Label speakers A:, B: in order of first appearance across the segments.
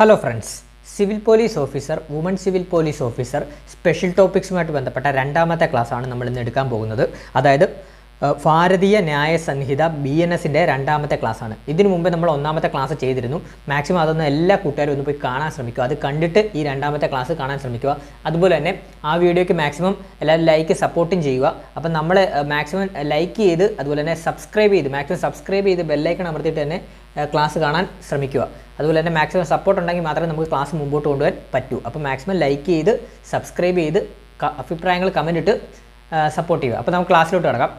A: Hello friends civil police officer woman civil police officer special ടോപ്പിക്സുമായിട്ട് ബന്ധപ്പെട്ട രണ്ടാമത്തെ ക്ലാസ്സാണ് നമ്മൾ ഇന്ന് എടുക്കാൻ പോകുന്നത്. അതായത് ഭാരതീയ ന്യായ സംഹിത ബി എൻ എസിന്റെ രണ്ടാമത്തെ ക്ലാസ്സാണ്. ഇതിനു മുമ്പ് നമ്മൾ ഒന്നാമത്തെ ക്ലാസ് ചെയ്തിരുന്നു. മാക്സിമം അതൊന്ന് എല്ലാ കൂട്ടുകാരും ഒന്ന് പോയി കാണാൻ ശ്രമിക്കുക. അത് കണ്ടിട്ട് ഈ രണ്ടാമത്തെ ക്ലാസ് കാണാൻ ശ്രമിക്കുക. അതുപോലെ തന്നെ ആ വീഡിയോയ്ക്ക് മാക്സിമം എല്ലാവരും ലൈക്ക് സപ്പോർട്ടും ചെയ്യുക. അപ്പം നമ്മൾ മാക്സിമം ലൈക്ക് ചെയ്ത് അതുപോലെ തന്നെ സബ്സ്ക്രൈബ് ചെയ്ത് മാക്സിമം സബ്സ്ക്രൈബ് ചെയ്ത് ബെല്ലൈക്കൺ അമർത്തിയിട്ട് തന്നെ ക്ലാസ് കാണാൻ ശ്രമിക്കുക. അതുപോലെ തന്നെ മാക്സിമം സപ്പോർട്ട് ഉണ്ടെങ്കിൽ മാത്രമേ നമുക്ക് ക്ലാസ് മുമ്പോട്ട് കൊണ്ടുപോകാൻ പറ്റൂ. അപ്പോൾ മാക്സിമം ലൈക്ക് ചെയ്ത് സബ്സ്ക്രൈബ് ചെയ്ത് അഭിപ്രായങ്ങൾ കമന്റ് ഇട്ട് സപ്പോർട്ട് ചെയ്യുക. അപ്പോൾ നമുക്ക് ക്ലാസ്സിലോട്ട് കിടക്കാം.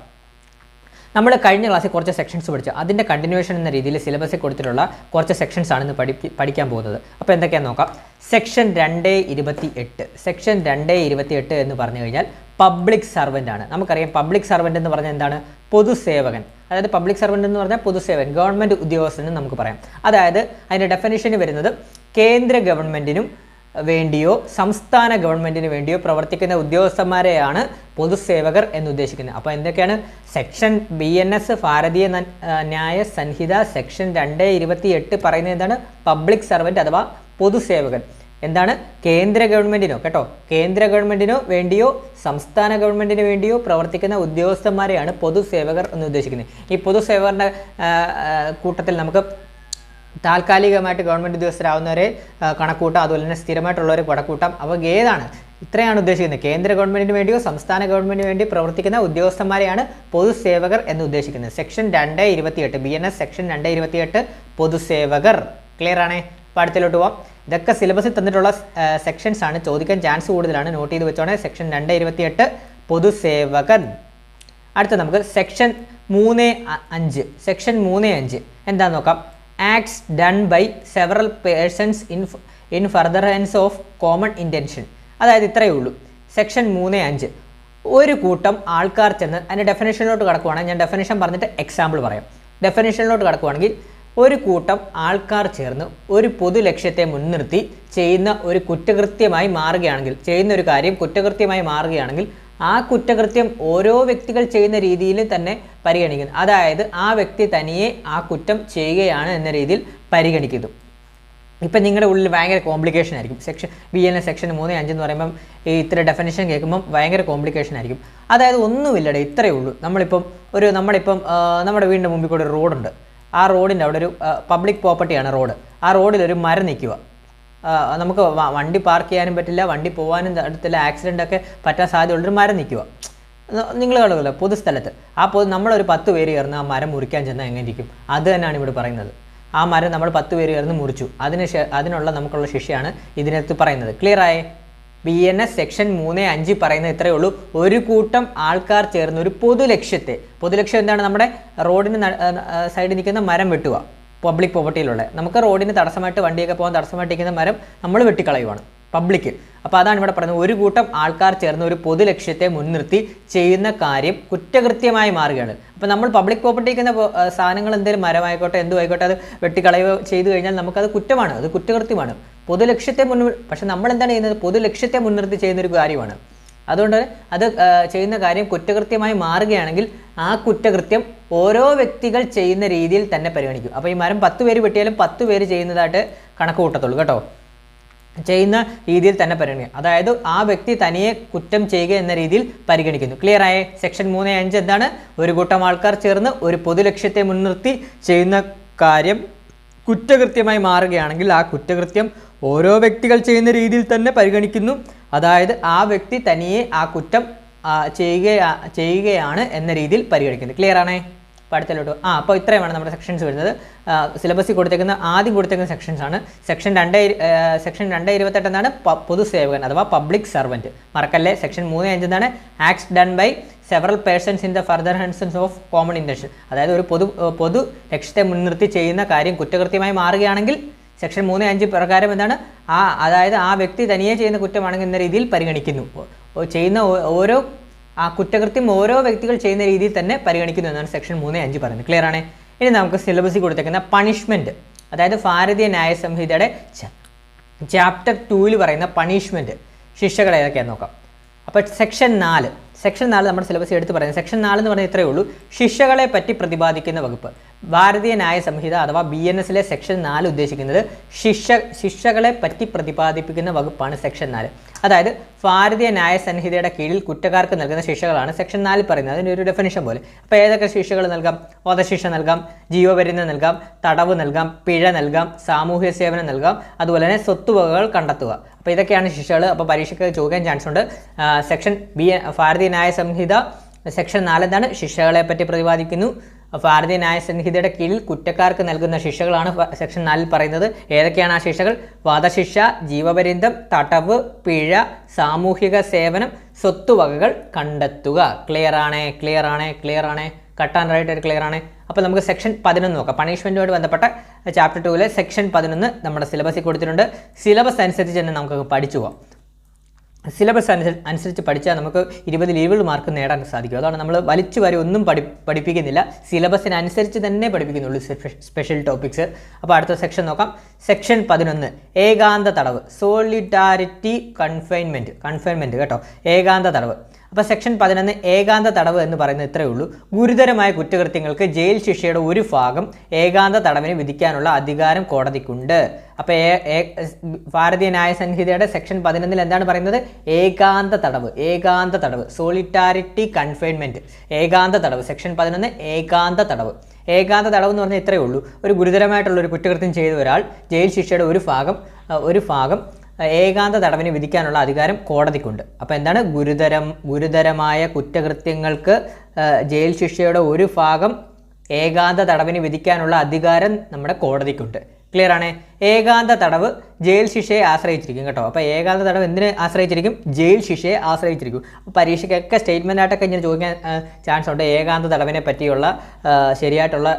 A: നമ്മൾ കഴിഞ്ഞ ക്ലാസ്സിൽ കുറച്ച് സെക്ഷൻസ് പഠിച്ചു. അതിന്റെ കണ്ടിന്യൂവേഷൻ എന്ന രീതിയിൽ സിലബസിൽ കൊടുത്തിട്ടുള്ള കുറച്ച് സെക്ഷൻസ് ആണ് ഇന്ന് പഠി പഠിക്കാൻ പോകുന്നത്. അപ്പോൾ എന്തൊക്കെയാണെന്ന് നോക്കാം. സെക്ഷൻ രണ്ട് ഇരുപത്തി എട്ട് സെക്ഷൻ രണ്ട് ഇരുപത്തി എട്ട് എന്ന് പറഞ്ഞു കഴിഞ്ഞാൽ പബ്ലിക് സർവന്റ് ആണ്. നമുക്കറിയാം പബ്ലിക് സർവന്റ് എന്ന് പറഞ്ഞാൽ എന്താണ്? പൊതുസേവകൻ. അതായത് പബ്ലിക് സർവന്റ് എന്ന് പറഞ്ഞാൽ പൊതുസേവൻ ഗവൺമെന്റ് ഉദ്യോഗസ്ഥൻ നമുക്ക് പറയാം. അതായത് അതിന്റെ ഡെഫിനേഷന് വരുന്നത് കേന്ദ്ര ഗവൺമെന്റിനും വേണ്ടിയോ സംസ്ഥാന ഗവൺമെന്റിന് വേണ്ടിയോ പ്രവർത്തിക്കുന്ന ഉദ്യോഗസ്ഥന്മാരെയാണ് പൊതുസേവകർ എന്നുദ്ദേശിക്കുന്നത് അപ്പോൾ എന്തൊക്കെയാണ്? സെക്ഷൻ ബി എൻ എസ് ഭാരതീയ ന്യായ സംഹിത സെക്ഷൻ രണ്ട് ഇരുപത്തി എട്ട് പറയുന്നത് എന്താണ്? പബ്ലിക് സർവന്റ് അഥവാ പൊതുസേവകൻ. എന്താണ്? കേന്ദ്ര ഗവൺമെന്റിനോ കേട്ടോ? കേന്ദ്ര ഗവൺമെന്റിനോ വേണ്ടിയോ സംസ്ഥാന ഗവൺമെന്റിന് വേണ്ടിയോ പ്രവർത്തിക്കുന്ന ഉദ്യോഗസ്ഥന്മാരെയാണ് പൊതുസേവകർ എന്ന് ഉദ്ദേശിക്കുന്നത്. ഈ പൊതുസേവകരുടെ കൂട്ടത്തിൽ നമുക്ക് താൽക്കാലികമായിട്ട് ഗവൺമെന്റ് ഉദ്യോഗസ്ഥരാവുന്നവരെ ആ, കണക്കൂട്ടാം. അതുപോലെ തന്നെ സ്ഥിരമായിട്ടുള്ളവരെ കണക്കൂട്ടാം അപ്പോൾ ഏതാണ്? ഇത്രയാണ് ഉദ്ദേശിക്കുന്നത്. കേന്ദ്ര ഗവൺമെന്റിന് വേണ്ടിയോ സംസ്ഥാന ഗവൺമെന്റിന് വേണ്ടി പ്രവർത്തിക്കുന്ന ഉദ്യോഗസ്ഥന്മാരെയാണ് പൊതുസേവകർ എന്ന് ഉദ്ദേശിക്കുന്നത്. സെക്ഷൻ രണ്ട് ഇരുപത്തിയെട്ട് ബി എൻ എസ് സെക്ഷൻ രണ്ട് ഇരുപത്തിയെട്ട് പൊതുസേവകർ. ക്ലിയർ ആണേ? അടുത്തിലോട്ട് പോവാം. ഇതൊക്കെ സിലബസിൽ തന്നിട്ടുള്ള സെക്ഷൻസ് ആണ്. ചോദിക്കാൻ ചാൻസ് കൂടുതലാണ്. നോട്ട് ചെയ്ത് വെച്ചോണേ. സെക്ഷൻ രണ്ട് ഇരുപത്തിയെട്ട് പൊതുസേവകൻ. അടുത്ത നമുക്ക് സെക്ഷൻ മൂന്ന് അഞ്ച്. സെക്ഷൻ മൂന്ന് അഞ്ച്. എന്താന്ന് നോക്കാം? Acts done by several persons in in furtherance of common intention അതായത് ഇത്രയേ ഉള്ളൂ. സെക്ഷൻ മൂന്ന് അഞ്ച്. ഒരു കൂട്ടം ആൾക്കാർ ചെന്ന് അതിന്റെ ഡെഫിനേഷനിലോട്ട് കിടക്കുവാണെങ്കിൽ ഞാൻ ഡെഫിനേഷൻ പറഞ്ഞിട്ട് എക്സാമ്പിൾ പറയാം. ഡെഫിനേഷനിലോട്ട് കിടക്കുവാണെങ്കിൽ ഒരു കൂട്ടം ആൾക്കാർ ചേർന്ന് ഒരു പൊതു ലക്ഷ്യത്തെ മുൻനിർത്തി ചെയ്യുന്ന ഒരു കുറ്റകൃത്യമായി മാറുകയാണെങ്കിൽ ചെയ്യുന്ന ഒരു കാര്യം കുറ്റകൃത്യമായി മാറുകയാണെങ്കിൽ ആ കുറ്റകൃത്യം ഓരോ വ്യക്തികൾ ചെയ്യുന്ന രീതിയിൽ തന്നെ പരിഗണിക്കുന്നു. അതായത് ആ വ്യക്തി തനിയെ ആ കുറ്റം ചെയ്യുകയാണ് എന്ന രീതിയിൽ പരിഗണിക്കുന്നു. ഇപ്പം നിങ്ങളുടെ ഉള്ളിൽ ഭയങ്കര കോംപ്ലിക്കേഷൻ ആയിരിക്കും. Section B N S section മൂന്ന് അഞ്ച് എന്ന് പറയുമ്പം ഈ ഇത്ര ഡെഫിനേഷൻ കേൾക്കുമ്പം ഭയങ്കര കോംപ്ലിക്കേഷൻ ആയിരിക്കും. അതായത് ഒന്നുമില്ലടേ ഇത്രയേ ഉള്ളൂ. നമ്മളിപ്പം ഒരു നമ്മളിപ്പം നമ്മുടെ വീടിന്റെ മുമ്പിൽ കൂടെ ഒരു റോഡുണ്ട് ആ റോഡിന്റെ അവിടെ ഒരു പബ്ലിക് പ്രോപ്പർട്ടിയാണ് റോഡ്. ആ റോഡിൽ ഒരു മരം നിൽക്കുക. നമുക്ക് വണ്ടി പാർക്ക് ചെയ്യാനും പറ്റില്ല വണ്ടി പോകാനും അടുത്തില്ല ആക്സിഡന്റ് ഒക്കെ പറ്റാൻ സാധ്യതയുള്ളൊരു മരം നിൽക്കുക. നിങ്ങൾ കാണുമല്ലോ പൊതുസ്ഥലത്ത്. ആ പൊതു നമ്മളൊരു പത്ത് പേര് കയറുന്ന ആ മരം മുറിക്കാൻ ചെന്നാൽ എങ്ങനെ ഇരിക്കും? അത് തന്നെയാണ് ഇവിടെ പറയുന്നത്. ആ മരം നമ്മൾ പത്ത് പേര് കയറുന്ന മുറിച്ചു. അതിന് അതിനുള്ള നമുക്കുള്ള ശിക്ഷയാണ് ഇതിനകത്ത് പറയുന്നത്. ക്ലിയർ ആയേ? ബി എൻ എസ് സെക്ഷൻ മൂന്ന് അഞ്ച് പറയുന്നത് ഇത്രയേ ഉള്ളൂ. ഒരു കൂട്ടം ആൾക്കാർ ചേർന്ന് ഒരു പൊതു ലക്ഷ്യത്തെ പൊതു ലക്ഷ്യം എന്താണ്? നമ്മുടെ റോഡിന് സൈഡിൽ നിൽക്കുന്ന മരം വെട്ടുക പബ്ലിക് പ്രോപ്പർട്ടിയിലുള്ള നമുക്ക് റോഡിന് തടസ്സമായിട്ട് വണ്ടിയൊക്കെ പോകാൻ തടസ്സമായിട്ട് നിൽക്കുന്ന മരം നമ്മൾ വെട്ടിക്കളയുവാണ് പബ്ലിക് അപ്പോൾ അതാണ് ഇവിടെ പറയുന്നത്. ഒരു കൂട്ടം ആൾക്കാർ ചേർന്ന് ഒരു പൊതു ലക്ഷ്യത്തെ മുൻനിർത്തി ചെയ്യുന്ന കാര്യം കുറ്റകൃത്യമായി മാറുകയാണ്. അപ്പോൾ നമ്മൾ പബ്ലിക് പ്രോപ്പർട്ടി നിൽക്കുന്ന സാധനങ്ങൾ എന്തെങ്കിലും മരമായിക്കോട്ടെ എന്തുമായിക്കോട്ടെ അത് വെട്ടിക്കളയോ ചെയ്തു കഴിഞ്ഞാൽ നമുക്കത് കുറ്റമാണ് അത് കുറ്റകൃത്യമാണ്. പൊതു ലക്ഷ്യത്തെ മുൻ പക്ഷെ നമ്മൾ എന്താണ് ചെയ്യുന്നത്? പൊതു ലക്ഷ്യത്തെ മുൻനിർത്തി ചെയ്യുന്നൊരു കാര്യമാണ്. അതുകൊണ്ട് അത് ചെയ്യുന്ന കാര്യം കുറ്റകൃത്യമായി മാറുകയാണെങ്കിൽ ആ കുറ്റകൃത്യം ഓരോ വ്യക്തികൾ ചെയ്യുന്ന രീതിയിൽ തന്നെ പരിഗണിക്കും. അപ്പോൾ ഈ മരം പത്ത് പേര് വെട്ടിയാലും പത്ത് പേര് ചെയ്യുന്നതായിട്ട് കണക്ക് കൂട്ടത്തുള്ളൂ കേട്ടോ. ചെയ്യുന്ന രീതിയിൽ തന്നെ പരിഗണിക്കും അതായത് ആ വ്യക്തി തനിയെ കുറ്റം ചെയ്യുക എന്ന രീതിയിൽ പരിഗണിക്കുന്നു. ക്ലിയർ ആയ? സെക്ഷൻ മൂന്ന് അഞ്ച് എന്താണ്? ഒരു കൂട്ടം ആൾക്കാർ ചേർന്ന് ഒരു പൊതു ലക്ഷ്യത്തെ മുൻനിർത്തി ചെയ്യുന്ന കാര്യം കുറ്റകൃത്യമായി മാറുകയാണെങ്കിൽ ആ കുറ്റകൃത്യം ഓരോ വ്യക്തികൾ ചെയ്യുന്ന രീതിയിൽ തന്നെ പരിഗണിക്കുന്നു. അതായത് ആ വ്യക്തി തനിയെ ആ കുറ്റം ചെയ്യുക ചെയ്യുകയാണ് എന്ന രീതിയിൽ പരിഗണിക്കുന്നു. ക്ലിയർ ആണേ? പഠിത്തലോട്ട് ആ അപ്പോൾ ഇത്രയുമാണ് നമ്മുടെ സെക്ഷൻസ് വരുന്നത്. സിലബസിൽ കൊടുത്തേക്കുന്ന ആദ്യം കൊടുത്തേക്കുന്ന സെക്ഷൻസ് ആണ്. സെക്ഷൻ രണ്ട് സെക്ഷൻ രണ്ട് ഇരുപത്തെട്ട് എന്നാണ് പൊതുസേവകൻ അഥവാ പബ്ലിക് സർവന്റ് മറക്കല്ലേ? സെക്ഷൻ മൂന്ന് അഞ്ച് എന്താണ് acts done by several persons in the furtherance of common intention അതായത് ഒരു പൊതു പൊതു ലക്ഷ്യത്തെ മുൻനിർത്തി ചെയ്യുന്ന കാര്യം കുറ്റകൃത്യമായി മാറുകയാണെങ്കിൽ സെക്ഷൻ മൂന്ന് അഞ്ച് പ്രകാരം എന്താണ്? ആ അതായത് ആ വ്യക്തി തനിയെ ചെയ്യുന്ന കുറ്റമാണെങ്കിൽ എന്ന രീതിയിൽ പരിഗണിക്കുന്നു. ചെയ്യുന്ന ഓരോ ആ കുറ്റകൃത്യം ഓരോ വ്യക്തികൾ ചെയ്യുന്ന രീതിയിൽ തന്നെ പരിഗണിക്കുന്നു എന്നാണ് സെക്ഷൻ മൂന്ന് അഞ്ച് പറയുന്നത്. ക്ലിയർ ആണ്? ഇനി നമുക്ക് സിലബസിൽ കൊടുത്തേക്കുന്ന പണിഷ്മെന്റ് അതായത് ഭാരതീയ ന്യായ സംഹിതയുടെ ചാപ്റ്റർ ടൂവിൽ പറയുന്ന പണിഷ്മെന്റ് ശിക്ഷകൾ ഏതൊക്കെയാണെന്ന് നോക്കാം. അപ്പോൾ സെക്ഷൻ നാല്. സെക്ഷൻ നാല് നമ്മുടെ സിലബസ് എടുത്ത് പറയുന്നത് സെക്ഷൻ നാല് എന്ന് പറഞ്ഞാൽ ഇത്രയേ ഉള്ളൂ. ശിഷ്യകളെ പറ്റി പ്രതിപാദിക്കുന്ന വകുപ്പ്. ഭാരതീയ ന്യായ സംഹിത അഥവാ ബി എൻ എസിലെ സെക്ഷൻ നാല് ഉദ്ദേശിക്കുന്നത് ശിക്ഷ ശിക്ഷകളെ പറ്റി പ്രതിപാദിപ്പിക്കുന്ന വകുപ്പാണ് സെക്ഷൻ നാല്. അതായത് ഭാരതീയ ന്യായ സംഹിതയുടെ കീഴിൽ കുറ്റക്കാർക്ക് നൽകുന്ന ശിക്ഷകളാണ് സെക്ഷൻ നാലിൽ പറയുന്നത്. അതിന്റെ ഒരു ഡെഫിനിഷൻ പോലെ. അപ്പോൾ ഏതൊക്കെ ശിക്ഷകൾ നൽകാം? വധശിക്ഷ നൽകാം ജീവപര്യന്തം നൽകാം തടവ് നൽകാം പിഴ നൽകാം സാമൂഹ്യ സേവനം നൽകാം അതുപോലെ തന്നെ സ്വത്തുവകകൾ കണ്ടെത്തുക. അപ്പോൾ ഇതൊക്കെയാണ് ശിക്ഷകൾ. അപ്പോൾ പരീക്ഷയ്ക്ക് ചോദിക്കാൻ ചാൻസ് ഉണ്ട്. സെക്ഷൻ ബി ഭാരതീയ ന്യായ സംഹിത സെക്ഷൻ നാലെന്താണ് ശിക്ഷകളെ പറ്റി പ്രതിപാദിക്കുന്നു. ഭാരതീയ ന്യായ സംഹിതയുടെ കീഴിൽ കുറ്റക്കാർക്ക് നൽകുന്ന ശിക്ഷകളാണ് സെക്ഷൻ നാലിൽ പറയുന്നത്. ഏതൊക്കെയാണ് ആ ശിക്ഷകൾ? വധശിക്ഷ ജീവപര്യന്തം തടവ് പിഴ സാമൂഹിക സേവനം സ്വത്തുവകകൾ കണ്ടെത്തുക. ക്ലിയർ ആണ് ക്ലിയർ ആണ് ക്ലിയർ ആണ്. ആൻഡ് റൈറ്റ് ഒരു ക്ലിയർ ആണ്. അപ്പോൾ നമുക്ക് സെക്ഷൻ പതിനൊന്ന് നോക്കാം. പണിഷ്മെന്റുമായിട്ട് ബന്ധപ്പെട്ട ചാപ്റ്റർ ടൂവിലെ സെക്ഷൻ പതിനൊന്ന് നമ്മുടെ സിലബസിൽ കൊടുത്തിട്ടുണ്ട്. സിലബസ് അനുസരിച്ച് തന്നെ നമുക്ക് പഠിച്ചു പോകാം സിലബസ് അനുസരിച്ച് പഠിച്ചാൽ നമുക്ക് ഇരുപത് ലീവുകൾ മാർക്ക് നേടാൻ സാധിക്കും. അതാണ് നമ്മൾ വലിച്ചു വരെ ഒന്നും പഠി പഠിപ്പിക്കുന്നില്ല. സിലബസിനനുസരിച്ച് തന്നെ പഠിപ്പിക്കുന്നുള്ളൂ സ്പെഷ്യൽ ടോപ്പിക്സ് അപ്പോൾ അടുത്ത സെക്ഷൻ നോക്കാം. സെക്ഷൻ പതിനൊന്ന്. ഏകാന്ത തടവ്. സോളിഡാരിറ്റി കൺഫൈൻമെന്റ് കൺഫൈൻമെന്റ് കേട്ടോ. ഏകാന്ത തടവ്. അപ്പോൾ സെക്ഷൻ പതിനൊന്ന് ഏകാന്ത തടവ് എന്ന് പറയുന്നത് ഇത്രയേ ഉള്ളൂ. ഗുരുതരമായ കുറ്റകൃത്യങ്ങൾക്ക് ജയിൽ ശിക്ഷയുടെ ഒരു ഭാഗം ഏകാന്ത തടവിന് വിധിക്കാനുള്ള അധികാരം കോടതിക്കുണ്ട്. അപ്പോൾ ഭാരതീയ ന്യായ സംഹിതയുടെ സെക്ഷൻ പതിനൊന്നിൽ എന്താണ് പറയുന്നത്? ഏകാന്ത തടവ് ഏകാന്ത തടവ് സോളിറ്റാരിറ്റി കൺഫൈൻമെന്റ് ഏകാന്ത തടവ് സെക്ഷൻ പതിനൊന്ന് ഏകാന്ത തടവ്. ഏകാന്ത തടവ് എന്ന് പറഞ്ഞാൽ ഇത്രയേ ഉള്ളൂ. ഒരു ഗുരുതരമായിട്ടുള്ള ഒരു കുറ്റകൃത്യം ചെയ്ത ഒരാൾ ജയിൽ ശിക്ഷയുടെ ഒരു ഭാഗം ഒരു ഭാഗം ഏകാന്ത തടവിന് വിധിക്കാനുള്ള അധികാരം കോടതിക്കുണ്ട്. അപ്പോൾ എന്താണ്? ഗുരുതരം ഗുരുതരമായ കുറ്റകൃത്യങ്ങൾക്ക് ജയിൽ ശിക്ഷയുടെ ഒരു ഭാഗം ഏകാന്ത തടവിന് വിധിക്കാനുള്ള അധികാരം നമ്മുടെ കോടതിക്കുണ്ട്. ക്ലിയർ ആണ്? ഏകാന്ത തടവ് ജയിൽ ശിക്ഷയെ ആശ്രയിച്ചിരിക്കും കേട്ടോ. അപ്പോൾ ഏകാന്ത തടവ് എന്തിനെ ആശ്രയിച്ചിരിക്കും? ജയിൽ ശിക്ഷയെ ആശ്രയിച്ചിരിക്കും. അപ്പോൾ പരീക്ഷയ്ക്കൊക്കെ സ്റ്റേറ്റ്മെന്റ് ആയിട്ടൊക്കെ ഇങ്ങനെ ചോദിക്കാൻ ചാൻസ് ഉണ്ട്. ഏകാന്ത തടവിനെ പറ്റിയുള്ള ശരിയായിട്ടുള്ള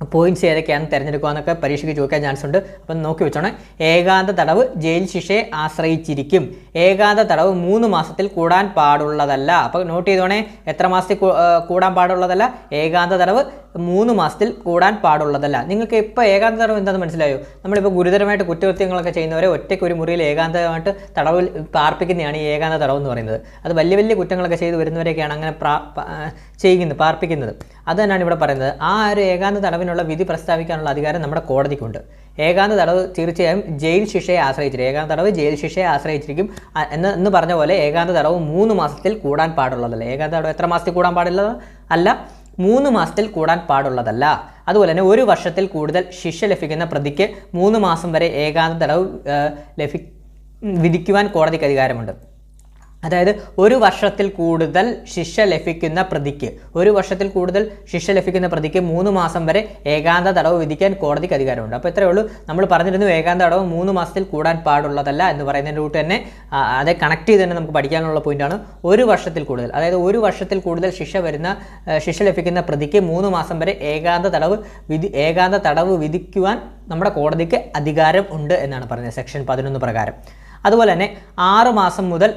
A: പോയിന്റ്സ് ഏതൊക്കെയാണ് തിരഞ്ഞെടുക്കുക എന്നൊക്കെ പരീക്ഷയ്ക്ക് ചോദിക്കാൻ ചാൻസ് ഉണ്ട്. അപ്പം നോക്കി വെച്ചോണേ. ഏകാന്ത തടവ് ജയിൽ ശിക്ഷയെ ആശ്രയിച്ചിരിക്കും. ഏകാന്ത തടവ് മൂന്ന് മാസത്തിൽ കൂടാൻ പാടുള്ളതല്ല. അപ്പോൾ നോട്ട് ചെയ്തോണേ എത്ര മാസത്തിൽ കൂടാൻ പാടുള്ളതല്ല? ഏകാന്ത തടവ് മൂന്ന് മാസത്തിൽ കൂടാൻ പാടുള്ളതല്ല. നിങ്ങൾക്ക് ഇപ്പോൾ ഏകാന്ത തടവ് എന്താണെന്ന് മനസ്സിലായോ? നമ്മളിപ്പോൾ ഗുരുതരമായിട്ട് കുറ്റകൃത്യങ്ങളൊക്കെ ചെയ്യുന്നവരെ ഒറ്റയ്ക്ക് ഒരു മുറിയിൽ ഏകാന്തമായിട്ട് തടവിൽ പാർപ്പിക്കുന്നതാണ് ഈ ഏകാന്ത തടവ് എന്ന് പറയുന്നത്. അത് വലിയ വലിയ കുറ്റങ്ങളൊക്കെ ചെയ്ത് വരുന്നവരെയൊക്കെയാണ് അങ്ങനെ പ്രാ ചെയ്യുന്നത് പാർപ്പിക്കുന്നത്. അത് തന്നെയാണ് ഇവിടെ പറയുന്നത്. ആ ഒരു ഏകാന്ത തടവിനുള്ള വിധി പ്രസ്താവിക്കാനുള്ള അധികാരം നമ്മുടെ കോടതിക്കുണ്ട്. ഏകാന്ത തടവ് തീർച്ചയായും ജയിൽ ശിക്ഷയെ ആശ്രയിച്ചിരിക്കും. ഏകാന്ത തടവ് ജയിൽ ശിക്ഷയെ ആശ്രയിച്ചിരിക്കും. എന്ന് എന്ന് പറഞ്ഞ പോലെ ഏകാന്ത തടവ് മൂന്ന് മാസത്തിൽ കൂടാൻ പാടുള്ളതല്ല. ഏകാന്ത തടവ് എത്ര മാസത്തിൽ കൂടാൻ പാടില്ല? അല്ല മൂന്ന് മാസത്തിൽ കൂടാൻ പാടുള്ളതല്ല. അതുപോലെ തന്നെ ഒരു വർഷത്തിൽ കൂടുതൽ ശിക്ഷ ലഭിക്കുന്ന പ്രതിക്ക് മൂന്ന് മാസം വരെ ഏകാന്ത തടവ് ലഭി വിധിക്കുവാൻ കോടതിക്ക് അധികാരമുണ്ട്. അതായത് ഒരു വർഷത്തിൽ കൂടുതൽ ശിക്ഷ ലഭിക്കുന്ന പ്രതിക്ക് ഒരു വർഷത്തിൽ കൂടുതൽ ശിക്ഷ ലഭിക്കുന്ന പ്രതിക്ക് മൂന്ന് മാസം വരെ ഏകാന്ത തടവ് വിധിക്കാൻ കോടതിക്ക് അധികാരമുണ്ട്. അപ്പോൾ ഇത്രയേ ഉള്ളൂ. നമ്മൾ പറഞ്ഞിരുന്നു ഏകാന്ത തടവ് മൂന്ന് മാസത്തിൽ കൂടാൻ പാടുള്ളതല്ല എന്ന് പറയുന്നതിന്റെ കൂട്ട് തന്നെ അതെ കണക്ട് ചെയ്ത് തന്നെ നമുക്ക് പഠിക്കാനുള്ള പോയിന്റാണ് ഒരു വർഷത്തിൽ കൂടുതൽ അതായത് ഒരു വർഷത്തിൽ കൂടുതൽ ശിക്ഷ വരുന്ന ശിക്ഷ ലഭിക്കുന്ന പ്രതിക്ക് മൂന്ന് മാസം വരെ ഏകാന്ത തടവ് വിധി ഏകാന്ത തടവ് വിധിക്കുവാൻ നമ്മുടെ കോടതിക്ക് അധികാരം ഉണ്ട് എന്നാണ് പറഞ്ഞത് സെക്ഷൻ പതിനൊന്ന് പ്രകാരം. അതുപോലെ തന്നെ ആറ് മാസം മുതൽ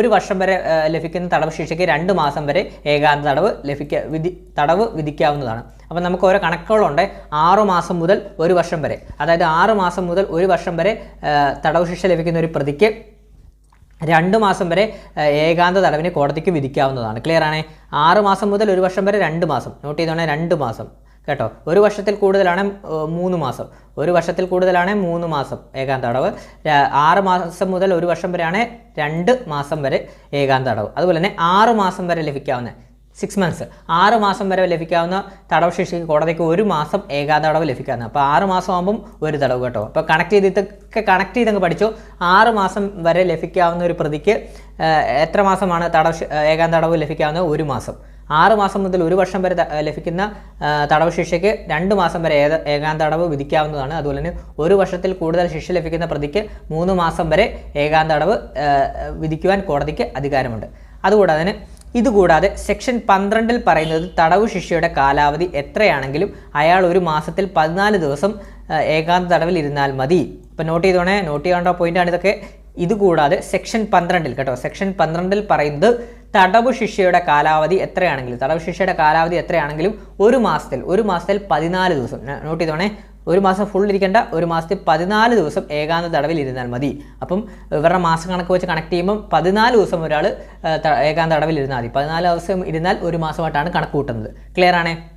A: ഒരു വർഷം വരെ ലഭിക്കുന്ന തടവ് ശിക്ഷയ്ക്ക് രണ്ട് മാസം വരെ ഏകാന്ത തടവ് ലഭിക്ക വിധി തടവ് വിധിക്കാവുന്നതാണ്. അപ്പം നമുക്ക് ഓരോ കണക്കുകളുണ്ട്. ആറ് മാസം മുതൽ ഒരു വർഷം വരെ. അതായത് ആറ് മാസം മുതൽ ഒരു വർഷം വരെ തടവ് ശിക്ഷ ലഭിക്കുന്ന ഒരു പ്രതിക്ക് രണ്ട് മാസം വരെ ഏകാന്ത തടവിന് കോടതിക്ക് വിധിക്കാവുന്നതാണ്. ക്ലിയർ ആണേ? ആറ് മാസം മുതൽ ഒരു വർഷം വരെ രണ്ട് മാസം. നോട്ട് ചെയ്തോണേ രണ്ട് മാസം. കേട്ടോ. ഒരു വർഷത്തിൽ കൂടുതലാണ് മൂന്ന് മാസം. ഒരു വർഷത്തിൽ കൂടുതലാണ് മൂന്ന് മാസം ഏകാന്ത അടവ്. ആറ് മാസം മുതൽ ഒരു വർഷം വരെയാണ് രണ്ട് മാസം വരെ ഏകാന്ത അടവ്. അതുപോലെ തന്നെ ആറ് മാസം വരെ ലഭിക്കാവുന്ന സിക്സ് മന്ത്സ് ആറ് മാസം വരെ ലഭിക്കാവുന്ന തടവ് ശിക്ഷയ്ക്ക് കോടതിക്ക് ഒരു മാസം ഏകാന്ത തടവ് ലഭിക്കാവുന്ന. അപ്പോൾ ആറ് മാസം ആകുമ്പം ഒരു തടവ് കേട്ടോ. അപ്പോൾ കണക്ട് ചെയ്തിട്ടൊക്കെ കണക്ട് ചെയ്തങ്ങ് പഠിച്ചു. ആറ് മാസം വരെ ലഭിക്കാവുന്ന ഒരു പ്രതിക്ക് എത്ര മാസമാണ് തടവ് ഏകാന്ത തടവ് ലഭിക്കാവുന്ന? ഒരു മാസം. ആറ് മാസം മുതൽ ഒരു വർഷം വരെ ലഭിക്കുന്ന തടവ് ശിക്ഷയ്ക്ക് രണ്ട് മാസം വരെ ഏക ഏകാന്ത വിധിക്കാവുന്നതാണ്. അതുപോലെ തന്നെ ഒരു വർഷത്തിൽ കൂടുതൽ ശിക്ഷ ലഭിക്കുന്ന പ്രതിക്ക് മൂന്ന് മാസം വരെ ഏകാന്ത തടവ് വിധിക്കുവാൻ കോടതിക്ക് അധികാരമുണ്ട്. അതുകൂടാതെ തന്നെ ഇതുകൂടാതെ സെക്ഷൻ പന്ത്രണ്ടിൽ പറയുന്നത് തടവ് ശിക്ഷയുടെ കാലാവധി എത്രയാണെങ്കിലും അയാൾ ഒരു മാസത്തിൽ പതിനാല് ദിവസം ഏകാന്ത തടവിൽ ഇരുന്നാൽ മതി. ഇപ്പം നോട്ട് ചെയ്തോണേ നോട്ട് ചെയ്യേണ്ട പോയിന്റാണ് ഇതൊക്കെ. ഇതുകൂടാതെ സെക്ഷൻ പന്ത്രണ്ടിൽ കേട്ടോ സെക്ഷൻ പന്ത്രണ്ടിൽ പറയുന്നത് തടവ് ശിക്ഷയുടെ കാലാവധി എത്രയാണെങ്കിലും തടവ് ശിക്ഷയുടെ കാലാവധി എത്രയാണെങ്കിലും ഒരു മാസത്തിൽ ഒരു മാസത്തിൽ പതിനാല് ദിവസം. നോട്ട് ചെയ്തോണേ. ഒരു മാസം ഫുൾ ഇരിക്കേണ്ട ഒരു മാസത്തിൽ പതിനാല് ദിവസം ഏകാന്ത തടവിൽ ഇരുന്നാൽ മതി. അപ്പം ഇവരുടെ മാസം കണക്ക് വെച്ച് കണക്ട് ചെയ്യുമ്പോൾ പതിനാല് ദിവസം ഒരാൾ ഏകാന്ത തടവിൽ ഇരുന്നാൽ മതി. പതിനാല് ദിവസം ഇരുന്നാൽ ഒരു മാസമായിട്ടാണ് കണക്ക് കൂട്ടുന്നത്. ക്ലിയർ ആണേ?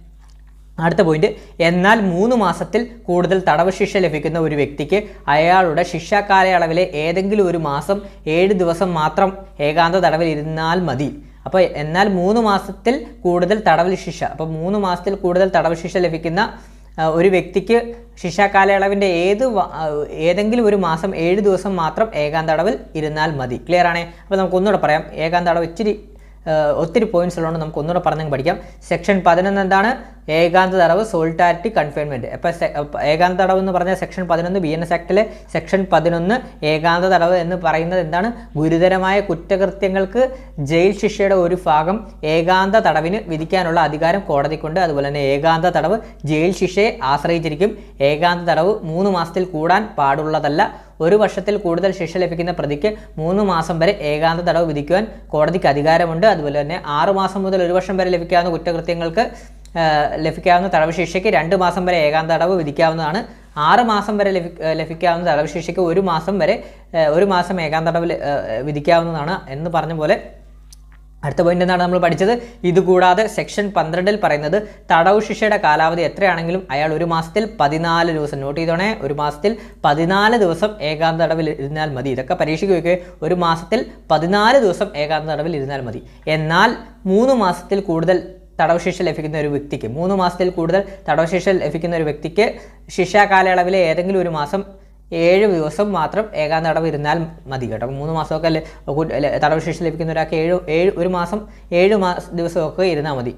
A: അടുത്ത പോയിന്റ് എന്നാൽ മൂന്ന് മാസത്തിൽ കൂടുതൽ തടവ് ശിക്ഷ ലഭിക്കുന്ന ഒരു വ്യക്തിക്ക് അയാളുടെ ശിക്ഷാ കാലയളവിലെ ഏതെങ്കിലും ഒരു മാസം ഏഴ് ദിവസം മാത്രം ഏകാന്ത തടവിൽ ഇരുന്നാൽ മതി. അപ്പോൾ എന്നാൽ മൂന്ന് മാസത്തിൽ കൂടുതൽ തടവിൽ ശിക്ഷ അപ്പോൾ മൂന്ന് മാസത്തിൽ കൂടുതൽ തടവ് ശിക്ഷ ലഭിക്കുന്ന ഒരു വ്യക്തിക്ക് ശിക്ഷാ കാലയളവിന്റെ ഏത് ഏതെങ്കിലും ഒരു മാസം ഏഴ് ദിവസം മാത്രം ഏകാന്ത തടവിൽ ഇരുന്നാൽ മതി. ക്ലിയർ ആണേ? അപ്പോൾ നമുക്ക് ഒന്നുകൂടെ പറയാം. ഏകാന്ത തടവ് ഇച്ചിരി ഒത്തിരി പോയിന്റ്സ് ഉള്ളതുകൊണ്ട് നമുക്ക് ഒന്നുകൂടെ പറഞ്ഞങ്ങ് പഠിക്കാം. സെക്ഷൻ പതിനൊന്ന് എന്താണ്? ഏകാന്ത തടവ് സോൾട്ടാരിറ്റി കൺഫൈൻമെന്റ് അപ്പോൾ ഏകാന്ത തടവ് എന്ന് പറഞ്ഞാൽ സെക്ഷൻ പതിനൊന്ന് ബി എൻ എസ് ആക്ടിലെ സെക്ഷൻ പതിനൊന്ന് ഏകാന്ത തടവ് എന്ന് പറയുന്നത് എന്താണ്? ഗുരുതരമായ കുറ്റകൃത്യങ്ങൾക്ക് ജയിൽ ശിക്ഷയുടെ ഒരു ഭാഗം ഏകാന്ത തടവിന് വിധിക്കാനുള്ള അധികാരം കോടതിക്കുണ്ട്. അതുപോലെ തന്നെ ഏകാന്ത തടവ് ജയിൽ ശിക്ഷയെ ആശ്രയിച്ചിരിക്കും. ഏകാന്ത തടവ് മൂന്ന് മാസത്തിൽ കൂടാൻ പാടുള്ളതല്ല. ഒരു വർഷത്തിൽ കൂടുതൽ ശിക്ഷ ലഭിക്കുന്ന പ്രതിക്ക് മൂന്ന് മാസം വരെ ഏകാന്ത തടവ് വിധിക്കുവാൻ കോടതിക്ക് അധികാരമുണ്ട്. അതുപോലെ തന്നെ ആറ് മാസം മുതൽ ഒരു വർഷം വരെ ലഭിക്കാവുന്ന കുറ്റകൃത്യങ്ങൾക്ക് ലഭിക്കാവുന്ന തടവ് ശിക്ഷയ്ക്ക് രണ്ട് മാസം വരെ ഏകാന്ത തടവ് വിധിക്കാവുന്നതാണ്. ആറ് മാസം വരെ ലഭിക്കാവുന്ന തടവ് ശിക്ഷയ്ക്ക് ഒരു മാസം വരെ ഒരു മാസം ഏകാന്ത തടവ് വിധിക്കാവുന്നതാണ് എന്ന് പറഞ്ഞ പോലെ അടുത്ത പോയിന്റ് എന്താണ് നമ്മൾ പഠിച്ചത്? ഇതുകൂടാതെ സെക്ഷൻ പന്ത്രണ്ടിൽ പറയുന്നത് തടവ് ശിക്ഷയുടെ കാലാവധി എത്രയാണെങ്കിലും അയാൾ ഒരു മാസത്തിൽ പതിനാല് ദിവസം നോട്ട് ചെയ്തോണേ ഒരു മാസത്തിൽ പതിനാല് ദിവസം ഏകാന്ത തടവിൽ ഇരുന്നാൽ മതി. ഇതൊക്കെ പരീക്ഷയ്ക്ക് വയ്ക്കുക ഒരു മാസത്തിൽ പതിനാല് ദിവസം ഏകാന്ത തടവിൽ ഇരുന്നാൽ മതി. എന്നാൽ മൂന്ന് മാസത്തിൽ കൂടുതൽ തടവ് ശിക്ഷ ലഭിക്കുന്ന ഒരു വ്യക്തിക്ക്. മൂന്ന് മാസത്തിൽ കൂടുതൽ തടവശിക്ഷ ലഭിക്കുന്ന ഒരു വ്യക്തിക്ക് ശിക്ഷാ കാലയളവിലെ ഏതെങ്കിലും ഒരു മാസം ഏഴ് ദിവസം മാത്രം ഏകാന്ത തടവ് ഇരുന്നാൽ മതി കേട്ടോ. മൂന്ന് മാസമൊക്കെ തടവ് ശിക്ഷ ലഭിക്കുന്ന ഒരാൾക്ക് ഏഴ് ഏഴ് ഒരു മാസം ഏഴ് മാസ ദിവസമൊക്കെ ഇരുന്നാൽ മതി.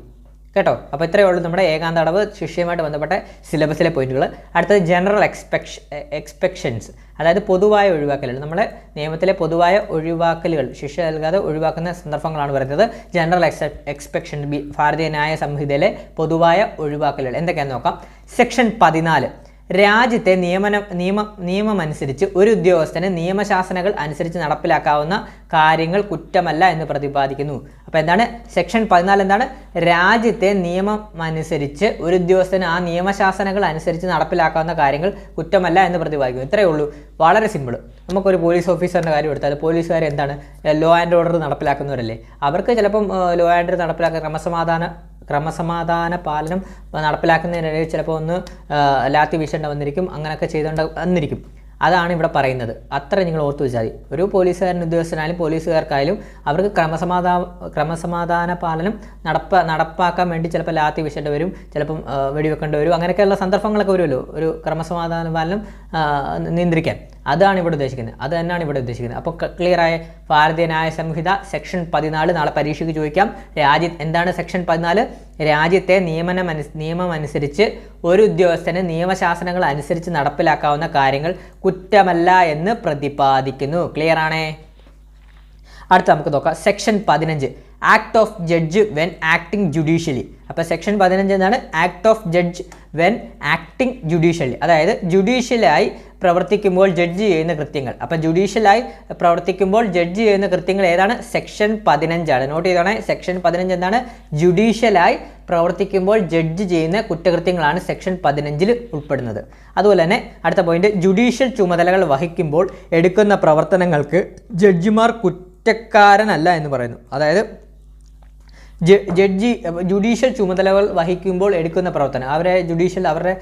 A: കേട്ടോ? അപ്പോൾ ഇത്രയേ ഉള്ളൂ നമ്മുടെ ഏകാന്ത അടവ്. ശിക്ഷയുമായിട്ട് ബന്ധപ്പെട്ട സിലബസിലെ പോയിന്റുകൾ അടുത്തത് ജനറൽ എക്സ്പെക്ഷ എക്സ്പെക്ഷൻസ് അതായത് പൊതുവായ ഒഴിവാക്കലുകൾ. നമ്മുടെ നിയമത്തിലെ പൊതുവായ ഒഴിവാക്കലുകൾ ശിക്ഷ നൽകാതെ ഒഴിവാക്കുന്ന സന്ദർഭങ്ങളാണ് പറയുന്നത് ജനറൽ എക്സെ എക്സ്പെക്ഷൻ ഭാരതീയ ന്യായ സംഹിതയിലെ പൊതുവായ ഒഴിവാക്കലുകൾ. എന്തൊക്കെയാണെന്ന് നോക്കാം. സെക്ഷൻ പതിനാല്. രാജ്യത്തെ നിയമന നിയമ നിയമമനുസരിച്ച് ഒരു ഉദ്യോഗസ്ഥന് നിയമശാസനകൾ അനുസരിച്ച് നടപ്പിലാക്കാവുന്ന കാര്യങ്ങൾ കുറ്റമല്ല എന്ന് പ്രതിപാദിക്കുന്നു. അപ്പോൾ എന്താണ്? സെക്ഷൻ പതിനാല് എന്താണ്? രാജ്യത്തെ നിയമം അനുസരിച്ച് ഒരു ഉദ്യോഗസ്ഥന് ആ നിയമശാസനകൾ അനുസരിച്ച് നടപ്പിലാക്കാവുന്ന കാര്യങ്ങൾ കുറ്റമല്ല എന്ന് പ്രതിപാദിക്കുന്നു. ഇത്രയേ ഉള്ളൂ. വളരെ സിമ്പിൾ നമുക്കൊരു പോലീസ് ഓഫീസറിന്റെ കാര്യം എടുത്താൽ പോലീസുകാർ എന്താണ്? ലോ ആൻഡ് ഓർഡർ നടപ്പിലാക്കുന്നവരല്ലേ? അവർക്ക് ചിലപ്പം ലോ ആൻഡ് നടപ്പിലാക്കുന്ന ക്രമസമാധാന ക്രമസമാധാന പാലനം നടപ്പിലാക്കുന്നതിനിടയിൽ ചിലപ്പോൾ ഒന്ന് ലാത്തി വീശേണ്ട വന്നിരിക്കും അങ്ങനെയൊക്കെ ചെയ്തുകൊണ്ട് വന്നിരിക്കും. അതാണ് ഇവിടെ പറയുന്നത്. അത്ര നിങ്ങൾ ഓർത്തു വെച്ചാൽ മതി. ഒരു പോലീസുകാരൻ ഉദ്യോഗസ്ഥനായാലും പോലീസുകാർക്കായാലും അവർക്ക് ക്രമസമാധാ ക്രമസമാധാന പാലനം നടപ്പ നടപ്പാക്കാൻ വേണ്ടി ചിലപ്പോൾ ലാത്തി വീശേണ്ടി വരും ചിലപ്പം വെടിവെക്കേണ്ടി വരും അങ്ങനെയൊക്കെയുള്ള സന്ദർഭങ്ങളൊക്കെ വരുമല്ലോ ഒരു ക്രമസമാധാന പാലനം നിയന്ത്രിക്കാൻ. അതാണ് ഇവിടെ ഉദ്ദേശിക്കുന്നത്. അത് തന്നെയാണ് ഇവിടെ ഉദ്ദേശിക്കുന്നത്. അപ്പോൾ ക്ലിയർ ആയ ഭാരതീയ ന്യായ സംഹിത സെക്ഷൻ പതിനാല് നാളെ പരീക്ഷയ്ക്ക് ചോദിക്കാം. രാജ്യ എന്താണ് സെക്ഷൻ പതിനാല്? രാജ്യത്തെ നിയമനം അനു- നിയമം അനുസരിച്ച് ഒരു ഉദ്യോഗസ്ഥന് നിയമശാസനങ്ങൾ അനുസരിച്ച് നടപ്പിലാക്കാവുന്ന കാര്യങ്ങൾ കുറ്റമല്ല എന്ന് പ്രതിപാദിക്കുന്നു. ക്ലിയർ ആണേ? അടുത്ത നമുക്ക് നോക്കാം. സെക്ഷൻ പതിനഞ്ച്. Act of judge when acting judicially അപ്പോൾ സെക്ഷൻ പതിനഞ്ച് എന്താണ്? Act of judge when acting judicially അതായത് ജുഡീഷ്യലായി പ്രവർത്തിക്കുമ്പോൾ ജഡ്ജ് ചെയ്യുന്ന കൃത്യങ്ങൾ. അപ്പോൾ ജുഡീഷ്യലായി പ്രവർത്തിക്കുമ്പോൾ ജഡ്ജ് ചെയ്യുന്ന കൃത്യങ്ങൾ ഏതാണ്? സെക്ഷൻ പതിനഞ്ചാണ്. നോട്ട് ചെയ്തോണേ സെക്ഷൻ പതിനഞ്ച് എന്താണ്? ജുഡീഷ്യലായി പ്രവർത്തിക്കുമ്പോൾ ജഡ്ജ് ചെയ്യുന്ന കുറ്റകൃത്യങ്ങളാണ് സെക്ഷൻ പതിനഞ്ചിൽ ഉൾപ്പെടുന്നത്. അതുപോലെ തന്നെ അടുത്ത പോയിന്റ് ജുഡീഷ്യൽ ചുമതലകൾ വഹിക്കുമ്പോൾ എടുക്കുന്ന പ്രവർത്തനങ്ങൾക്ക് ജഡ്ജിമാർ കുറ്റക്കാരനല്ല എന്ന് പറയുന്നു. അതായത് ജഡ്ജി ജുഡീഷ്യൽ ചുമതലകൾ വഹിക്കുമ്പോൾ എടുക്കുന്ന പ്രവർത്തനം. അവരെ ജുഡീഷ്യൽ അവരുടെ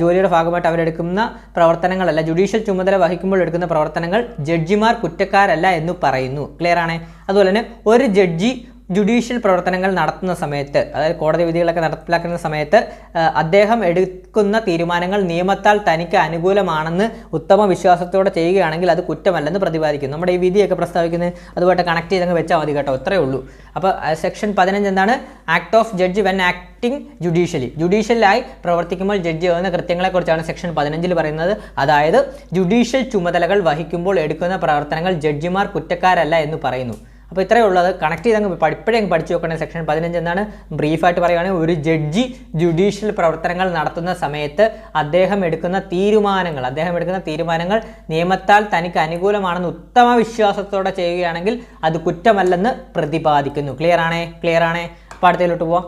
A: ജോലിയുടെ ഭാഗമായിട്ട് അവരെടുക്കുന്ന പ്രവർത്തനങ്ങളല്ല. ജുഡീഷ്യൽ ചുമതല വഹിക്കുമ്പോൾ എടുക്കുന്ന പ്രവർത്തനങ്ങൾ ജഡ്ജിമാർ കുറ്റക്കാരല്ല എന്ന് പറയുന്നു. ക്ലിയർ ആണ്? അതുപോലെ തന്നെ ഒരു ജഡ്ജി ജുഡീഷ്യൽ പ്രവർത്തനങ്ങൾ നടത്തുന്ന സമയത്ത് അതായത് കോടതി വിധികളൊക്കെ നടപ്പിലാക്കുന്ന സമയത്ത് അദ്ദേഹം എടുക്കുന്ന തീരുമാനങ്ങൾ നിയമത്താൽ തനിക്ക് അനുകൂലമാണെന്ന് ഉത്തമ വിശ്വാസത്തോടെ ചെയ്യുകയാണെങ്കിൽ അത് കുറ്റമല്ലെന്ന് പ്രതിപാദിക്കുന്നു. നമ്മുടെ ഈ വിധിയൊക്കെ പ്രസ്താവിക്കുന്നത് അതുമായിട്ട് കണക്ട് ചെയ്തങ്ങ് വെച്ചാൽ മതി കേട്ടോ. ഇത്രയേ ഉള്ളൂ. അപ്പോൾ സെക്ഷൻ പതിനഞ്ച് എന്താണ്? Act of judge when acting judicially ജുഡീഷ്യലായി പ്രവർത്തിക്കുമ്പോൾ ജഡ്ജ് ചെയ്യുന്ന കൃത്യങ്ങളെക്കുറിച്ചാണ് സെക്ഷൻ പതിനഞ്ചിൽ പറയുന്നത്. അതായത് ജുഡീഷ്യൽ ചുമതലകൾ വഹിക്കുമ്പോൾ എടുക്കുന്ന പ്രവർത്തനങ്ങൾ ജഡ്ജിമാർ കുറ്റക്കാരല്ല എന്ന് പറയുന്നു. അപ്പോൾ ഇത്രയേ ഉള്ളത് കണക്ട് ചെയ്ത് അങ്ങ് ഇപ്പോഴേ അങ്ങ് പഠിച്ചു നോക്കണേ സെക്ഷൻ പതിനഞ്ച് എന്താണ് ബ്രീഫായിട്ട് പറയുകയാണെങ്കിൽ ഒരു ജഡ്ജി ജുഡീഷ്യൽ പ്രവർത്തനങ്ങൾ നടത്തുന്ന സമയത്ത് അദ്ദേഹം എടുക്കുന്ന തീരുമാനങ്ങൾ അദ്ദേഹം എടുക്കുന്ന തീരുമാനങ്ങൾ നിയമത്താൽ തനിക്ക് അനുകൂലമാണെന്ന് ഉത്തമ വിശ്വാസത്തോടെ ചെയ്യുകയാണെങ്കിൽ അത് കുറ്റമല്ലെന്ന് പ്രതിപാദിക്കുന്നു. ക്ലിയർ ആണേ? ക്ലിയർ ആണേ? അപ്പോൾ അടുത്തതിലോട്ട് പോവാം.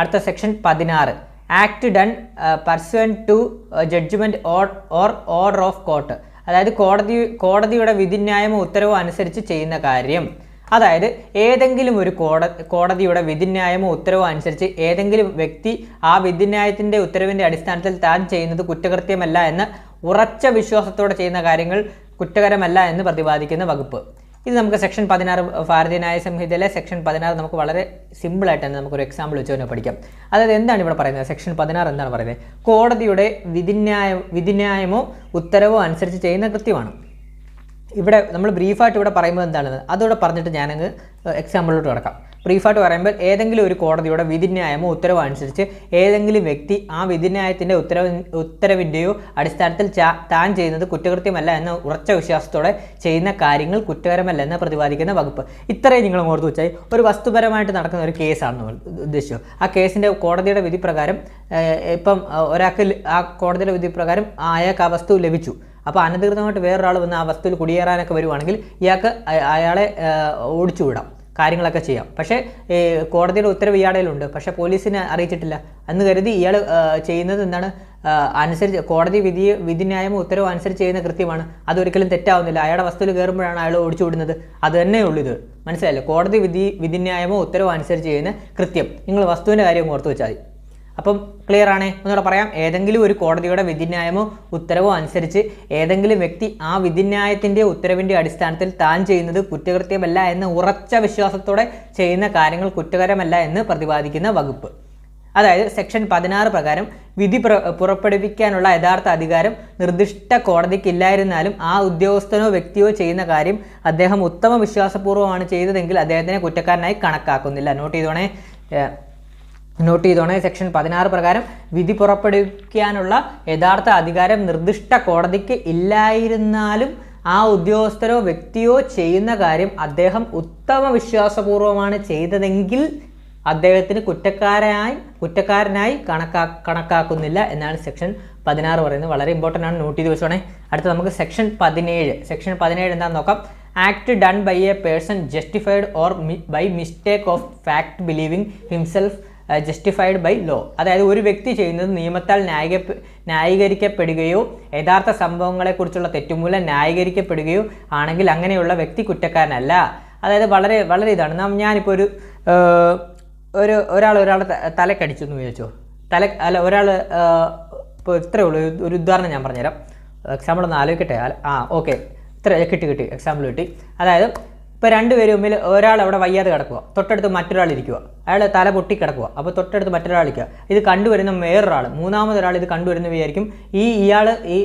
A: അടുത്ത സെക്ഷൻ പതിനാറ്. Act done pursuant judgment or order of court അതായത് കോടതി കോടതിയുടെ വിധിന്യായമോ ഉത്തരവോ അനുസരിച്ച് ചെയ്യുന്ന കാര്യം. അതായത് ഏതെങ്കിലും ഒരു കോട കോടതിയുടെ വിധിന്യായമോ ഉത്തരവോ അനുസരിച്ച് ഏതെങ്കിലും വ്യക്തി ആ വിധിന്യായത്തിന്റെ ഉത്തരവിന്റെ അടിസ്ഥാനത്തിൽ താൻ ചെയ്യുന്നത് കുറ്റകൃത്യമല്ല എന്ന് ഉറച്ച വിശ്വാസത്തോടെ ചെയ്യുന്ന കാര്യങ്ങൾ കുറ്റകരമല്ല എന്ന് പ്രതിപാദിക്കുന്ന വകുപ്പ്. ഇത് നമുക്ക് സെക്ഷൻ പതിനാറ് ഭാരതീയ ന്യായ സംഹിതയിലെ സെക്ഷൻ പതിനാറ് നമുക്ക് വളരെ സിമ്പിളായിട്ട് തന്നെ നമുക്കൊരു എക്സാമ്പിൾ വെച്ച് തന്നെ പഠിക്കാം. അതായത് എന്താണ് ഇവിടെ പറയുന്നത്? സെക്ഷൻ പതിനാറ് എന്താണ് പറയുന്നത്? കോടതിയുടെ വിധിന്യായ വിധിന്യായമോ ഉത്തരവോ അനുസരിച്ച് ചെയ്യുന്ന കൃത്യമാണ്. ഇവിടെ നമ്മൾ ബ്രീഫായിട്ട് ഇവിടെ പറയുമ്പോൾ എന്താണെന്ന് അതോടെ പറഞ്ഞിട്ട് ഞാനങ്ങ് എക്സാമ്പിളിലോട്ട് കിടക്കാം. ബ്രീഫായിട്ട് പറയുമ്പോൾ ഏതെങ്കിലും ഒരു കോടതിയുടെ വിധിന്യായമോ ഉത്തരവോ അനുസരിച്ച് ഏതെങ്കിലും വ്യക്തി ആ വിധിന്യായത്തിന്റെ ഉത്തരവ് ഉത്തരവിന്റെയോ അടിസ്ഥാനത്തിൽ താൻ ചെയ്യുന്നത് കുറ്റകൃത്യമല്ല എന്ന ഉറച്ച വിശ്വാസത്തോടെ ചെയ്യുന്ന കാര്യങ്ങൾ കുറ്റകരമല്ല എന്ന് പ്രതിപാദിക്കുന്ന വകുപ്പ്. ഇത്രയും നിങ്ങൾ ഓർത്ത് വെച്ചാൽ ഒരു വസ്തുപരമായിട്ട് നടക്കുന്ന ഒരു കേസാണെന്ന് ഉദ്ദേശിച്ചു ആ കേസിന്റെ കോടതിയുടെ വിധി പ്രകാരം ഇപ്പം ഒരാൾക്ക് ആ കോടതിയുടെ വിധി പ്രകാരം അയാൾക്ക് ആ വസ്തു ലഭിച്ചു. അപ്പോൾ അനധികൃതമായിട്ട് വേറൊരാൾ വന്ന് ആ വസ്തുവിൽ കുടിയേറാനൊക്കെ വരുവാണെങ്കിൽ ഇയാൾക്ക് അയാളെ ഓടിച്ചുവിടാം ഓടിച്ചു വിടാം. കാര്യങ്ങളൊക്കെ ചെയ്യാം. പക്ഷേ കോടതിയുടെ ഉത്തരവ് ഇയാളുണ്ട് പക്ഷേ പോലീസിനെ അറിയിച്ചിട്ടില്ല. എന്ന് കരുതി ഇയാൾ ചെയ്യുന്നത് എന്താണ്? അനുസരിച്ച് കോടതി വിധി വിധിന്യായമോ ഉത്തരവോ അനുസരിച്ച് ചെയ്യുന്ന കൃത്യമാണ്. അതൊരിക്കലും തെറ്റാവുന്നില്ല. അയാളുടെ വസ്തുവിൽ കയറുമ്പോഴാണ് അയാൾ ഓടിച്ചു വിടുന്നത്. അത് തന്നെയുള്ളൂ ഇത്. മനസ്സിലായില്ലേ? കോടതി വിധി വിധിന്യായമോ ഉത്തരവോ അനുസരിച്ച് ചെയ്യുന്ന കൃത്യം. നിങ്ങൾ വസ്തുവിന്റെ കാര്യം ഓർത്തു വെച്ചാൽ അപ്പം ക്ലിയർ ആണേ. ഒന്നുകൂടെ പറയാം. ഏതെങ്കിലും ഒരു കോടതിയുടെ വിധിന്യായമോ ഉത്തരവോ അനുസരിച്ച് ഏതെങ്കിലും വ്യക്തി ആ വിധിന്യായത്തിന്റെ ഉത്തരവിന്റെ അടിസ്ഥാനത്തിൽ താൻ ചെയ്യുന്നത് കുറ്റകൃത്യമല്ല എന്ന ഉറച്ച വിശ്വാസത്തോടെ ചെയ്യുന്ന കാര്യങ്ങൾ കുറ്റകരമല്ല എന്ന് പ്രതിപാദിക്കുന്ന വകുപ്പ്. അതായത് സെക്ഷൻ പതിനാറ് പ്രകാരം വിധി പുറ- പുറപ്പെടുവിക്കാനുള്ള യഥാർത്ഥ അധികാരം നിർദ്ദിഷ്ട കോടതിക്കില്ലായിരുന്നാലും ആ ഉദ്യോഗസ്ഥനോ വ്യക്തിയോ ചെയ്യുന്ന കാര്യം അദ്ദേഹം ഉത്തമ വിശ്വാസപൂർവമാണ് ചെയ്തതെങ്കിൽ അദ്ദേഹത്തിനെ കുറ്റക്കാരനായി കണക്കാക്കുന്നില്ല. നോട്ട് ചെയ്തോണേ. നോട്ട് ചെയ്തോണേ. സെക്ഷൻ പതിനാറ് പ്രകാരം വിധി പുറപ്പെടുവിക്കാനുള്ള യഥാർത്ഥ അധികാരം നിർദ്ദിഷ്ട കോടതിക്ക് ഇല്ലായിരുന്നാലും ആ ഉദ്യോഗസ്ഥരോ വ്യക്തിയോ ചെയ്യുന്ന കാര്യം അദ്ദേഹം ഉത്തമ വിശ്വാസപൂർവമാണ് ചെയ്തതെങ്കിൽ അദ്ദേഹത്തിന് കുറ്റക്കാരായി കുറ്റക്കാരനായി കണക്കാ കണക്കാക്കുന്നില്ല എന്നാണ് സെക്ഷൻ പതിനാറ് പറയുന്നത്. വളരെ ഇമ്പോർട്ടന്റ് ആണ് നോട്ട് ചെയ്ത് വെച്ചോണേ. അടുത്ത നമുക്ക് സെക്ഷൻ പതിനേഴ്. സെക്ഷൻ പതിനേഴ് എന്താണെന്ന് നോക്കാം. Act done by a person justified or by mistake of fact believing himself justified by law അതായത് ഒരു വ്യക്തി ചെയ്യുന്നത് നിയമത്താൽ ന്യായീക ന്യായീകരിക്കപ്പെടുകയോ യഥാർത്ഥ സംഭവങ്ങളെക്കുറിച്ചുള്ള തെറ്റുമൂലം ന്യായീകരിക്കപ്പെടുകയോ ആണെങ്കിൽ അങ്ങനെയുള്ള വ്യക്തി കുറ്റക്കാരനല്ല. അതായത് വളരെ വളരെ ഇതാണ്. നാം ഞാനിപ്പോൾ ഒരു ഒരു ഒരാൾ ഒരാളെ തലക്കടിച്ചു എന്ന് വിചാരിച്ചോ? തല അല്ല ഒരാൾ ഇപ്പോൾ ഇത്രയേ ഉള്ളൂ. ഒരു ഉദാഹരണം ഞാൻ പറഞ്ഞുതരാം. എക്സാമ്പിൾ ഒന്ന് ആലോചിക്കട്ടെ. ആ ഓക്കെ. ഇത്ര കിട്ടി കിട്ടി. എക്സാമ്പിൾ കിട്ടി. അതായത് ഇപ്പോൾ രണ്ടുപേരും മുമ്പിൽ ഒരാൾ അവിടെ വയ്യാതെ കിടക്കുക തൊട്ടടുത്ത് മറ്റൊരാൾ ഇരിക്കുക. അയാൾ തല പൊട്ടി കിടക്കുക അപ്പോൾ തൊട്ടടുത്ത് മറ്റൊരാൾ ഇരിക്കുക. ഇത് കണ്ടുവരുന്ന വേറൊരാൾ മൂന്നാമതൊരാൾ ഇത് കണ്ടുവരുന്ന വിചാരിക്കും ഈ ഇയാൾ ഈ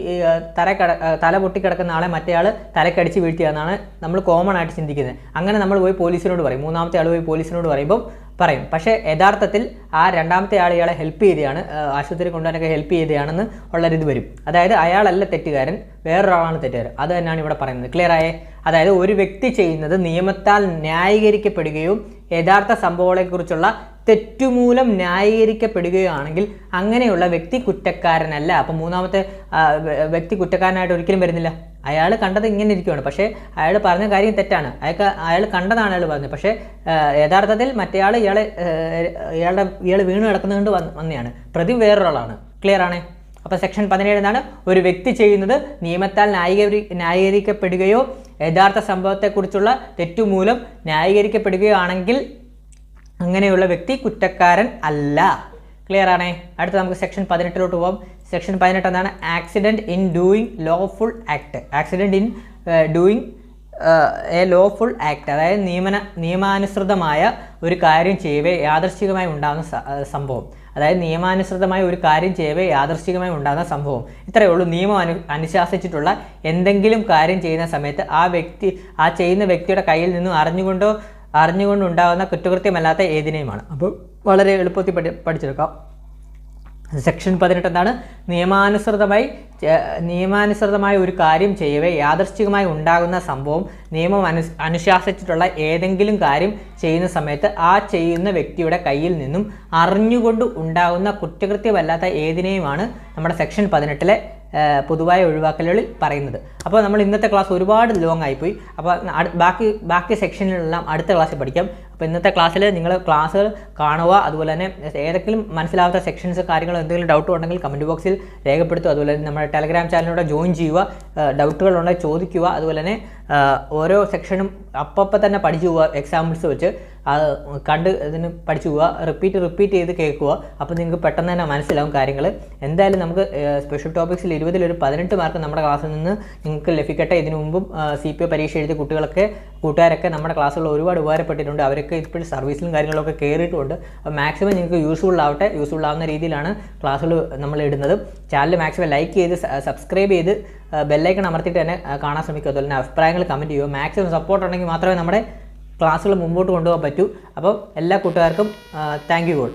A: തല കട തല പൊട്ടി കിടക്കുന്ന ആളെ മറ്റേ ആൾ തലക്കടിച്ച് വീഴ്ത്തിയെന്നാണ് നമ്മൾ കോമൺ ആയിട്ട് ചിന്തിക്കുന്നത്. അങ്ങനെ നമ്മൾ പോയി പോലീസിനോട് പറയും. മൂന്നാമത്തെ ആൾ പോയി പോലീസിനോട് പറയുമ്പോൾ പറയും. പക്ഷേ യഥാർത്ഥത്തിൽ ആ രണ്ടാമത്തെ ആൾ ഇയാളെ ഹെൽപ്പ് ചെയ്തതാണ് ആ, ആശുപത്രി കൊണ്ടുപോകാനൊക്കെ ഹെൽപ്പ് ചെയ്തതാണെന്ന് ഉള്ളൊരിത് വരും. അതായത് അയാളല്ല തെറ്റുകാരൻ വേറൊരാളാണ് തെറ്റുകാരൻ. അത് തന്നെയാണ് ഇവിടെ പറയുന്നത്. ക്ലിയർ ആയേ? അതായത് ഒരു വ്യക്തി ചെയ്യുന്നത് നിയമത്താൽ ന്യായീകരിക്കപ്പെടുകയും യഥാർത്ഥ സംഭവങ്ങളെക്കുറിച്ചുള്ള തെറ്റുമൂലം ന്യായീകരിക്കപ്പെടുകയാണെങ്കിൽ അങ്ങനെയുള്ള വ്യക്തി കുറ്റക്കാരനല്ല. അപ്പം മൂന്നാമത്തെ വ്യക്തി കുറ്റക്കാരനായിട്ട് ഒരിക്കലും വരുന്നില്ല. അയാൾ കണ്ടത് ഇങ്ങനെ ഇരിക്കുകയാണ് പക്ഷേ അയാൾ പറഞ്ഞ കാര്യം തെറ്റാണ്. അയാൾക്ക് അയാൾ കണ്ടതാണ് അയാൾ പറഞ്ഞത്. പക്ഷേ യഥാർത്ഥത്തിൽ മറ്റേയാൾ ഇയാളെ ഇയാളുടെ ഇയാൾ വീണ് കിടക്കുന്നത് കൊണ്ട് വന്ന് വന്നെയാണ്. പ്രതി വേറൊരാളാണ്. ക്ലിയർ ആണേ? അപ്പോൾ സെക്ഷൻ പതിനേഴ് എന്താണ്? ഒരു വ്യക്തി ചെയ്യുന്നത് നിയമത്താൽ ന്യായീകരി ന്യായീകരിക്കപ്പെടുകയോ യഥാർത്ഥ സംഭവത്തെക്കുറിച്ചുള്ള തെറ്റുമൂലം ന്യായീകരിക്കപ്പെടുകയോ ആണെങ്കിൽ അങ്ങനെയുള്ള വ്യക്തി കുറ്റക്കാരൻ അല്ല. ക്ലിയർ ആണേ? അടുത്ത നമുക്ക് സെക്ഷൻ പതിനെട്ടിലോട്ട് പോകാം സെക്ഷൻ പതിനെട്ട് എന്താണ്? Accident in doing lawful act accident in doing a lawful act അതായത് നിയമന നിയമാനുസൃതമായ ഒരു കാര്യം ചെയ്യവേ യാദർശികമായി ഉണ്ടാകുന്ന സംഭവം. അതായത് നിയമാനുസൃതമായ ഒരു കാര്യം ചെയ്യവേ യാദർശികമായി ഉണ്ടാകുന്ന സംഭവം. ഇത്രയേ ഉള്ളൂ. നിയമം അനു അനുശാസിച്ചിട്ടുള്ള എന്തെങ്കിലും കാര്യം ചെയ്യുന്ന സമയത്ത് ആ വ്യക്തി ആ ചെയ്യുന്ന വ്യക്തിയുടെ കയ്യിൽ നിന്നും അറിഞ്ഞുകൊണ്ടോ അറിഞ്ഞുകൊണ്ടുണ്ടാകുന്ന കുറ്റകൃത്യമല്ലാത്ത ഏതിനെയുമാണ്? അപ്പോൾ വളരെ എളുപ്പത്തിൽ പഠി പഠിച്ചെടുക്കാം. സെക്ഷൻ പതിനെട്ട് എന്താണ്? നിയമാനുസൃതമായി നിയമാനുസൃതമായ ഒരു കാര്യം ചെയ്യവേ. യാദർശികമായി ഉണ്ടാകുന്ന സംഭവം നിയമം അനു അനുശാസിച്ചിട്ടുള്ള ഏതെങ്കിലും കാര്യം ചെയ്യുന്ന സമയത്ത് ആ ചെയ്യുന്ന വ്യക്തിയുടെ കയ്യിൽ നിന്നും അറിഞ്ഞുകൊണ്ട് ഉണ്ടാകുന്ന കുറ്റകൃത്യമല്ലാത്ത ഏതിനെയുമാണ്? നമ്മുടെ സെക്ഷൻ പതിനെട്ടിലെ പൊതുവായ ഒഴിവാക്കലുകളിൽ പറയുന്നത്. അപ്പോൾ നമ്മൾ ഇന്നത്തെ ക്ലാസ് ഒരുപാട് ലോങ് ആയിപ്പോയി. അപ്പോൾ ബാക്കി ബാക്കി സെക്ഷനിലെല്ലാം അടുത്ത ക്ലാസ്സിൽ പഠിക്കാം. അപ്പോൾ ഇന്നത്തെ ക്ലാസ്സിൽ നിങ്ങൾ ക്ലാസ്സുകൾ കാണുക അതുപോലെ തന്നെ ഏതെങ്കിലും മനസ്സിലാവാത്ത സെക്ഷൻസ് കാര്യങ്ങൾ എന്തെങ്കിലും ഡൗട്ട് ഉണ്ടെങ്കിൽ കമന്റ് ബോക്സിൽ രേഖപ്പെടുത്തുക. അതുപോലെ തന്നെ നമ്മുടെ ടെലഗ്രാം ചാനലിലൂടെ ജോയിൻ ചെയ്യുക ഡൗട്ടുകൾ ഉണ്ടെങ്കിൽ ചോദിക്കുക. അതുപോലെ തന്നെ ഓരോ സെക്ഷനും അപ്പം തന്നെ പഠിച്ചു പോവുക എക്സാമ്പിൾസ് വെച്ച്. അത് കണ്ട് ഇതിന് പഠിച്ചു പോവുക റിപ്പീറ്റ് റിപ്പീറ്റ് ചെയ്ത് കേൾക്കുക. അപ്പോൾ നിങ്ങൾക്ക് പെട്ടെന്ന് തന്നെ മനസ്സിലാവും കാര്യങ്ങൾ എന്തായാലും നമുക്ക് സ്പെഷ്യൽ ടോപ്പിക്സിൽ ഇരുപതിൽ ഒരു പതിനെട്ട് മാർക്ക് നമ്മുടെ ക്ലാസ്സിൽ നിന്ന് നിങ്ങൾക്ക് ലഭിക്കട്ടെ. ഇതിനു മുമ്പും സി പരീക്ഷ എഴുതിയ കുട്ടികളൊക്കെ കൂട്ടുകാരൊക്കെ നമ്മുടെ ക്ലാസ്സുകൾ ഒരുപാട് ഉപകാരപ്പെട്ടിട്ടുണ്ട്. അവരൊക്കെ ഇപ്പോഴും സർവീസിലും കാര്യങ്ങളൊക്കെ കയറിയിട്ടുണ്ട് അപ്പോൾ മാക്സിമം നിങ്ങൾക്ക് യൂസ്ഫുൾ ആവട്ടെ. യൂസ്ഫുൾ ആവുന്ന രീതിയിലാണ് ക്ലാസ്സുകൾ നമ്മൾ ഇടുന്നത്. ചാനൽ മാക്സിമം ലൈക്ക് ചെയ്ത് സബ്സ്ക്രൈബ് ചെയ്ത് ബെല്ലൈക്കൺ അമർത്തിയിട്ട് തന്നെ കാണാൻ ശ്രമിക്കുക. അതുപോലെ തന്നെ അഭിപ്രായങ്ങൾ കമന്റ് ചെയ്യുക. മാക്സിമം സപ്പോർട്ട് ഉണ്ടെങ്കിൽ മാത്രമേ നമ്മുടെ ക്ലാസ്സുകൾ മുമ്പോട്ട് കൊണ്ടുപോകാൻ പറ്റൂ. അപ്പോൾ എല്ലാ കൂട്ടുകാർക്കും താങ്ക് യു ഓൾ